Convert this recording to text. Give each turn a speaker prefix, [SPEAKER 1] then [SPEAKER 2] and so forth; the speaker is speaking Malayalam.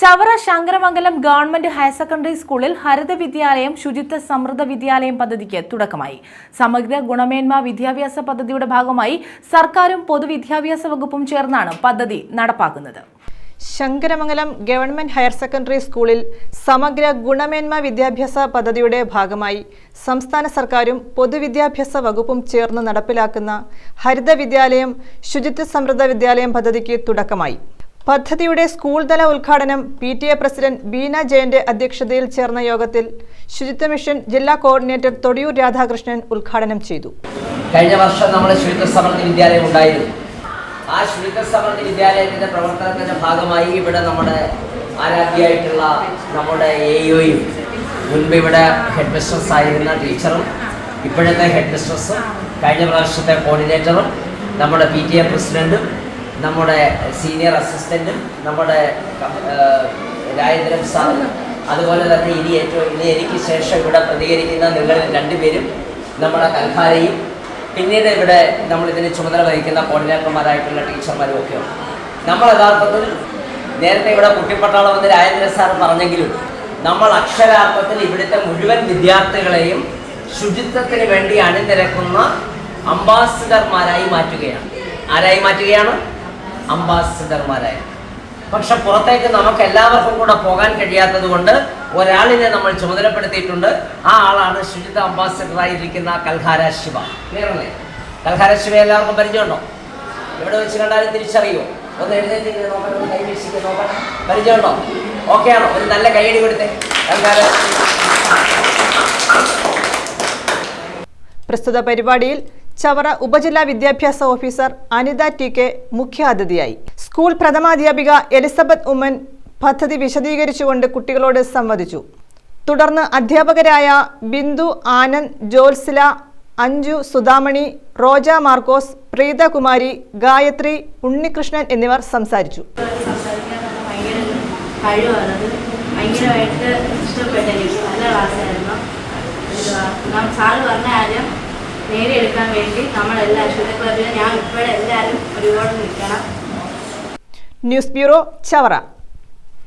[SPEAKER 1] Chavara Sankaramangalam government higher secondary സ്കൂളിൽ ഹരിത വിദ്യാലയം ശുചിത്വ സമൃദ്ധ വിദ്യാലയം പദ്ധതിക്ക് തുടക്കമായി. സമഗ്ര ഗുണമേന്മ വിദ്യാഭ്യാസ പദ്ധതിയുടെ ഭാഗമായി സർക്കാരും പൊതുവിദ്യാഭ്യാസ വകുപ്പും ചേർന്നാണ് പദ്ധതി നടപ്പാക്കുന്നത്.
[SPEAKER 2] ശങ്കരമംഗലം ഗവൺമെന്റ് ഹയർ സെക്കൻഡറി സ്കൂളിൽ സമഗ്ര ഗുണമേന്മ വിദ്യാഭ്യാസ പദ്ധതിയുടെ ഭാഗമായി സംസ്ഥാന സർക്കാരും പൊതുവിദ്യാഭ്യാസ വകുപ്പും ചേർന്ന് നടപ്പിലാക്കുന്ന ഹരിത വിദ്യാലയം ശുചിത്വ സമൃദ്ധ വിദ്യാലയം പദ്ധതിക്ക് തുടക്കമായി. പദ്ധതിയുടെ സ്കൂൾ തല ഉദ്ഘാടനം P T A president Beena ജയന്റെ അധ്യക്ഷതയിൽ ചേർന്ന യോഗത്തിൽ ശുചിത്വ മിഷൻ ജില്ലാ കോർഡിനേറ്റർ തൊടിയൂർ രാധാകൃഷ്ണൻ ഉദ്ഘാടനം ചെയ്തു.
[SPEAKER 3] കഴിഞ്ഞ വർഷം നമ്മുടെ ശുചിത്വ സമൃദ്ധി വിദ്യാലയം ഉണ്ടായിരുന്നു. ആ ശുചിത്വ സമൃദ്ധി വിദ്യാലയത്തിന്റെ പ്രവർത്തനത്തിന്റെ ഭാഗമായി ഇവിടെ നമ്മുടെ ആരാധ്യയായിട്ടുള്ള നമ്മുടെ യും മുൻപ് ഇവിടെ ഹെഡ് മിസ്ട്രസ് ആയിരുന്ന ടീച്ചറും ഇപ്പോഴത്തെ ഹെഡ് മിസ്ട്രസും കഴിഞ്ഞ പ്രാവശ്യത്തെ കോർഡിനേറ്ററും നമ്മുടെ പി ടി എ പ്രസിഡന്റും നമ്മുടെ സീനിയർ അസിസ്റ്റന്റും നമ്മുടെ രാജേന്ദ്രൻ സാറും അതുപോലെ തന്നെ ഇനി ഏറ്റവും ഇനി എനിക്ക് ശേഷം ഇവിടെ പ്രതികരിക്കുന്ന നിങ്ങളിൽ രണ്ടുപേരും നമ്മുടെ കൽഹാരയും പിന്നീട് ഇവിടെ നമ്മൾ ഇതിന് ചുമതല വഹിക്കുന്ന കോർഡിനേറ്റർമാരായിട്ടുള്ള ടീച്ചർമാരും ഒക്കെയാണ് നമ്മൾ യഥാർത്ഥത്തിൽ നേരത്തെ ഇവിടെ കുട്ടിപ്പട്ടാളം എന്ന് രാജേന്ദ്രൻ സാർ പറഞ്ഞെങ്കിലും നമ്മൾ അക്ഷരാർത്ഥത്തിൽ ഇവിടുത്തെ മുഴുവൻ വിദ്യാർത്ഥികളെയും ശുചിത്വത്തിന് വേണ്ടി അണിനിരക്കുന്ന അംബാസിഡർമാരായി മാറ്റുകയാണ്. ആരായി മാറ്റുകയാണ്? അംബാസിഡർമാരായി പക്ഷെ പുറത്തേക്ക് നമുക്ക് എല്ലാവർക്കും കൂടെ പോകാൻ കഴിയാത്തത് കൊണ്ട് ഒരാളിനെ നമ്മൾ ചുമതലപ്പെടുത്തിയിട്ടുണ്ട്. ആ ആളാണ് ശുചിത്വ അംബാസിഡറായിരിക്കുന്ന കൽഹാര ശിവ. കേരളേ കൽഹാര ശിവ എല്ലാവർക്കും പരിചയമുണ്ടോ? എവിടെ വെച്ച് കണ്ടാലും തിരിച്ചറിയോ ഒന്ന് എഴുന്നേറ്റ് നോക്കണം കൈ വീശിക്ക് നോക്കണം പരിചയമുണ്ടോ? ഓക്കെ ആണോ? ഒരു നല്ല കൈയടി കൊടുത്തേ. കൽഹാര
[SPEAKER 2] പ്രസ്തുത പരിപാടിയിൽ ചവറ ഉപജില്ലാ വിദ്യാഭ്യാസ ഓഫീസർ അനിത ടി കെ മുഖ്യാതിഥിയായി. സ്കൂൾ പ്രഥമാധ്യാപിക എലിസബത്ത് ഉമ്മൻ പദ്ധതി വിശദീകരിച്ചുകൊണ്ട് കുട്ടികളോട് സംവദിച്ചു. തുടർന്ന് അധ്യാപകരായ ബിന്ദു ആനന്ദ് ജോത്സില അഞ്ജു സുധാമണി റോജ മാർക്കോസ് പ്രീതകുമാരി ഗായത്രി ഉണ്ണികൃഷ്ണൻ എന്നിവർ സംസാരിച്ചു.
[SPEAKER 4] ഭയങ്കരമായിട്ട് ഇഷ്ടപ്പെട്ട നല്ല ക്ലാസ്സായിരുന്നു. സാറ് പറഞ്ഞ കാര്യം നേടിയെടുക്കാൻ വേണ്ടി നമ്മളെല്ലാവരും ശുദ്ധ ക്ലബിലും ഞാൻ ഉൾപ്പെടെ എല്ലാവരും ഒരുപാട് നിൽക്കണം.
[SPEAKER 2] News bureau Chavara.